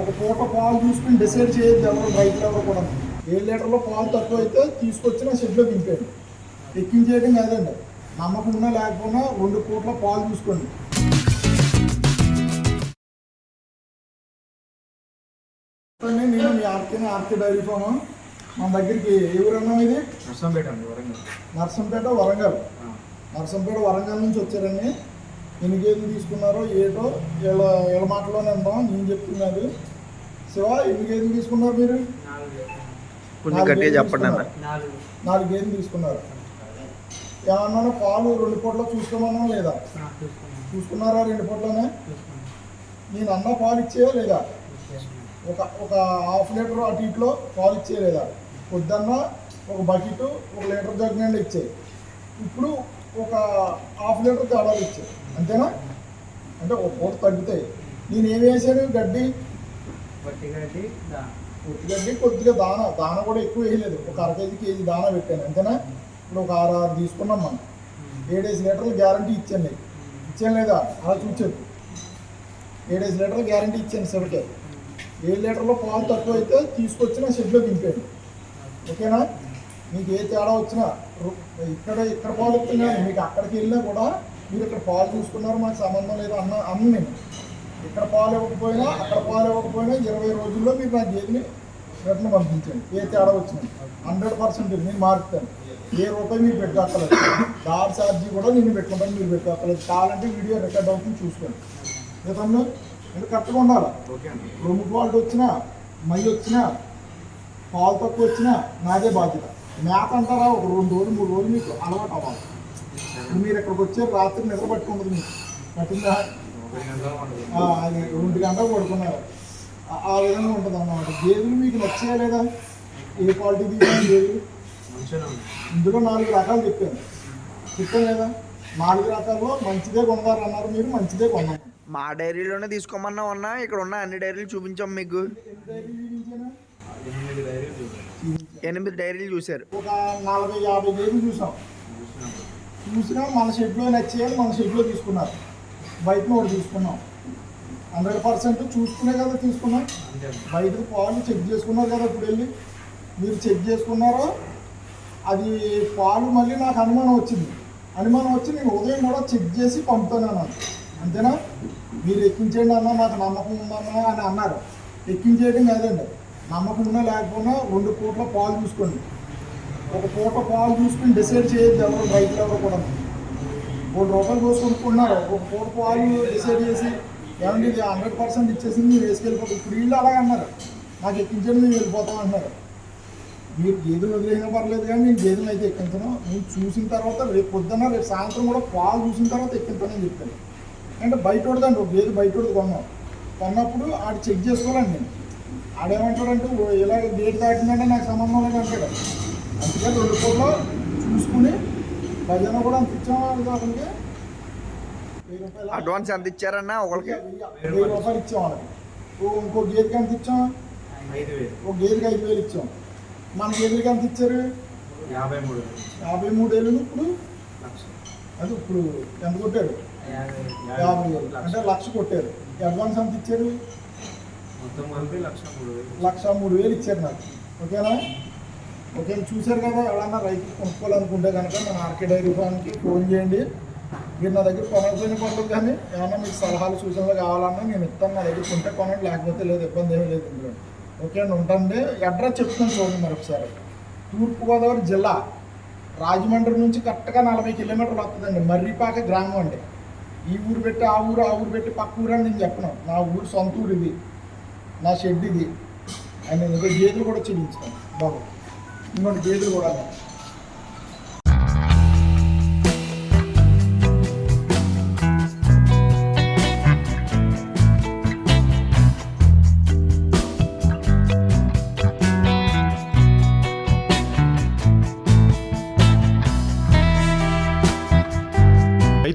ఒక పూట పాలు చూసుకుని డిసైడ్ చేయొద్దు ఎవరు రైతులు ఎవరు కూడా. ఏడు లీటర్లో పాలు తక్కువ అయితే తీసుకొచ్చి నా షెడ్లో దింపాడు ఎక్కించేయడం కాదండి. నమ్మకం ఉన్నా లేకపోయినా రెండు పూట్ల పాలు చూసుకోండి. నేను మీ ఆర్కే ఆర్కే డైరీ ఫామ్ మన దగ్గరికి ఎవరన్నా ఇది? నర్సంపేట అండి వరంగల్. నర్సంపేట వరంగల్. నర్సంపేట వరంగల్ నుంచి వచ్చారండి. ఎన్ని గేదెలు తీసుకున్నారో ఏటో వీళ్ళ వీళ్ళ మాటలోనే ఉందాం నేను చెప్తున్నది శివ ఎన్ని గేదెలు తీసుకున్నారు మీరు? చెప్పండి అన్న. తీసుకున్నారు. నాలుగు గేదెలు తీసుకున్నారు. ఏమన్నా పాలు రెండు పూట్ల చూసుకోమన్నా లేదా? చూసుకున్నారా రెండు పూట్లనే? నేను అన్న పాలు ఇచ్చేయా లేదా? ఒక ఒక హాఫ్ లీటర్ అటు ఇట్లో పాలు ఇచ్చే లేదా పొద్దున్న ఒక బకెట్ ఒక లీటర్ జగ్ నిండా ఇచ్చాయి. ఇప్పుడు ఒక హాఫ్ లీటర్ తేడాలు ఇచ్చాయి. అంతేనా? అంటే ఒక పూట తగ్గుతాయి. నేను ఏం వేసాను? గడ్డి? పొట్టి గడ్డి కొద్దిగా దాన. దాన కూడా ఎక్కువ వేయలేదు. ఒక అర కేజీ కేజీ దాన పెట్టాను. అంతేనా? ఇప్పుడు ఒక ఆరు ఆరు తీసుకున్నాం మనం. ఏడేసి లీటర్లు గ్యారంటీ ఇచ్చాను నీకు. ఇచ్చాను లేదా? అలా చూసాను ఏడేసి లీటర్లు గ్యారంటీ ఇచ్చాను సరికే ఏడు లీటర్లో పాలు తక్కువ అయితే తీసుకొచ్చి నా షెడ్లో దింపాను. ఓకేనా? మీకు ఏ తేడా వచ్చినా రు- ఇక్కడ ఇక్కడ పాలు ఇస్తున్నాను మీకు అక్కడికి వెళ్ళినా కూడా మీరు ఇక్కడ పాలు చూసుకున్నారు మాకు సంబంధం లేదు అన్న అన్న నేను. ఇక్కడ పాలు ఇవ్వకపోయినా అక్కడ పాలు ఇవ్వకపోయినా ఇరవై రోజుల్లో మీరు నా గేదెని రిటర్న్ పంపించండి. ఏ తేడా వచ్చినా. హండ్రెడ్ పర్సెంట్ నేను మారుతాను. ఏ రూపాయి మీరు పెట్టుకోక్కర్లేదు. దారి ఛార్జీ కూడా నేను పెట్టుకుంటాను మీరు పెట్టుకోక్కర్లేదు. కావాలంటే వీడియో రికార్డ్ అవుతుంది చూసుకోండి. గతంలో మీరు కరెక్ట్గా ఉండాలి? రొమ్ము క్వాలిటీ వచ్చినా మై వచ్చినా పాలు తక్కువ వచ్చినా నాదే బాధ్యత. మేత అంటారా ఒక రెండు రోజులు మూడు రోజులు మీకు అలవాటు అవ్వాలి. మీరు ఇక్కడికి వచ్చే రాత్రి నిద్ర పట్టుకుంటుంది మీకు. పట్టిందా? అది రెండు గంటలు పడుకున్నారు. ఆ- విధంగా ఉంటుంది అన్నమాట గేదెలు మీకు నచ్చాయా లేదా? ఏ క్వాలిటీ తీసుకున్న గేదెలు ఇందులో నాలుగు రకాలు చెప్పాను చెప్పాను లేదా నాలుగు రకాల్లో మంచిదే కొన్నారు అన్నారు మీరు మంచిదే కొన్నాము మా డైరీలోనే తీసుకోమన్నా ఉన్నా ఇక్కడ ఉన్న అన్ని డైరీలు చూపించాం మీకు. ఎన్ని డైరీలు చూపించాను? ఎనిమిది డైరీలు చూడండి చూపించాను. ఎనిమిది డైరీలు చూశారు. ఒక నలభై యాభై డైరీలు చూసాం. చూసినా మన షెడ్లో నచ్చేయాలి మన షెడ్లో తీసుకున్నారు. బయట ఒకటి తీసుకున్నాం. హండ్రెడ్ పర్సెంట్ చూసుకునే కదా తీసుకున్నాం. బయట పాలు చెక్ చేసుకున్నారు కదా ఇప్పుడు వెళ్ళి. మీరు చెక్ చేసుకున్నారో అది పాలు మళ్ళీ నాకు అనుమానం వచ్చింది. అనుమానం వచ్చి నేను ఉదయం కూడా చెక్ చేసి పంపుతానన్నాను అంతేనా? మీరు ఎక్కించేయండి అన్న నాకు నమ్మకం ఉందన్న అని అన్నారు. ఎక్కించేయడం కాదండి. నమ్మకం ఉన్నా లేకపోయినా రెండు పూట్ల పాలు చూసుకోండి. ఒక పూట పాలు చూసుకుని డిసైడ్ చేయొద్దు ఎవరు రైతులు ఎవరు కూడా. మూడు రూపాయలు కోసి కొనుక్కున్నారు ఒక పూట పాలు డిసైడ్ చేసి ఏమంటే ఇది హండ్రెడ్ పర్సెంట్ ఇచ్చేసింది మీరు వేసుకెళ్ళిపోతాం ఇప్పుడు వీళ్ళు అలాగే అన్నారు. నాకు ఎక్కించండి మేము వెళ్ళిపోతాం అంటున్నారు మీరు గేదెలు వదిలేసినా పర్లేదు కానీ నేను గేదెలు అయితే ఎక్కించను. నేను చూసిన తర్వాత రేపు పొద్దున్న రేపు సాయంత్రం కూడా పాలు చూసిన తర్వాత ఎక్కించానని చెప్పాను. అంటే బయట ఉండదండి ఒక గేదె బయట ఉండదు కొన్నాం. కొన్నప్పుడు ఆడు చెక్ చేసుకోవాలండి. నేను ఆడేమంటాడంటే "ఓ, ఇలా గేట్ దాటిందంటే నాకు సంబంధం లేదు అంటాడు. అందుకని రెండు పూటలో చూసుకుని భజన కూడా అంత ఇచ్చాము రూపాయలు అడ్వాన్స్ ఎంత ఇచ్చారన్నా ఒకరికి వెయ్యి రూపాయలు ఇచ్చాం వాళ్ళకి ఓ ఇంకో గేదెకి ఎంత ఇచ్చాం? ఒక గేదెకి ఐదు వేలు ఇచ్చాం. మన గేదెకి ఎంత ఇచ్చారు? యాభై మూడు వేలు. యాభై మూడు వేలు ఇప్పుడు? లక్ష. అది ఇప్పుడు ఎంత కొట్టారు? యాభై వేలు. లక్ష. అంటే లక్ష కొట్టారు. అడ్వాన్స్ ఎంత ఇచ్చారు? లక్ష మూడు వేలు. ఇచ్చారు నాకు. ఓకేనా? ఓకే చూశారు కదా ఎవరన్నా రైతు కొనుక్కోవాలనుకుంటే కనుక మన ఆర్కే డైరీ ఫామ్కి ఫోన్ చేయండి. మీరు నా దగ్గర కొనకపోయిన పనులు కానీ ఏమన్నా మీకు సలహాలు సూచనలు కావాలన్నా నేను ఇస్తాను నా దగ్గర కొంటే కొనండి లేకపోతే లేదు ఇబ్బంది ఏమీ లేదు ఇందులో. ఓకే అండి ఉంటాండి అడ్రస్ చెప్తాను చూడండి మరొకసారి. తూర్పుగోదావరి జిల్లా రాజమండ్రి నుంచి కరెక్ట్గా నలభై కిలోమీటర్లు వస్తుందండి. మర్రిపాక గ్రామం అండి. ఈ ఊరు పెట్టి ఆ ఊరు ఆ ఊరు పెట్టి పక్క ఊరు అని నేను చెప్పను. నా ఊరు సొంత ఊరు ఇది. నా షెడ్ ఇది అండ్ ఇంకా గేదెలు కూడా చూపించాను బాబు. ఇంకోటి గేదెలు కూడా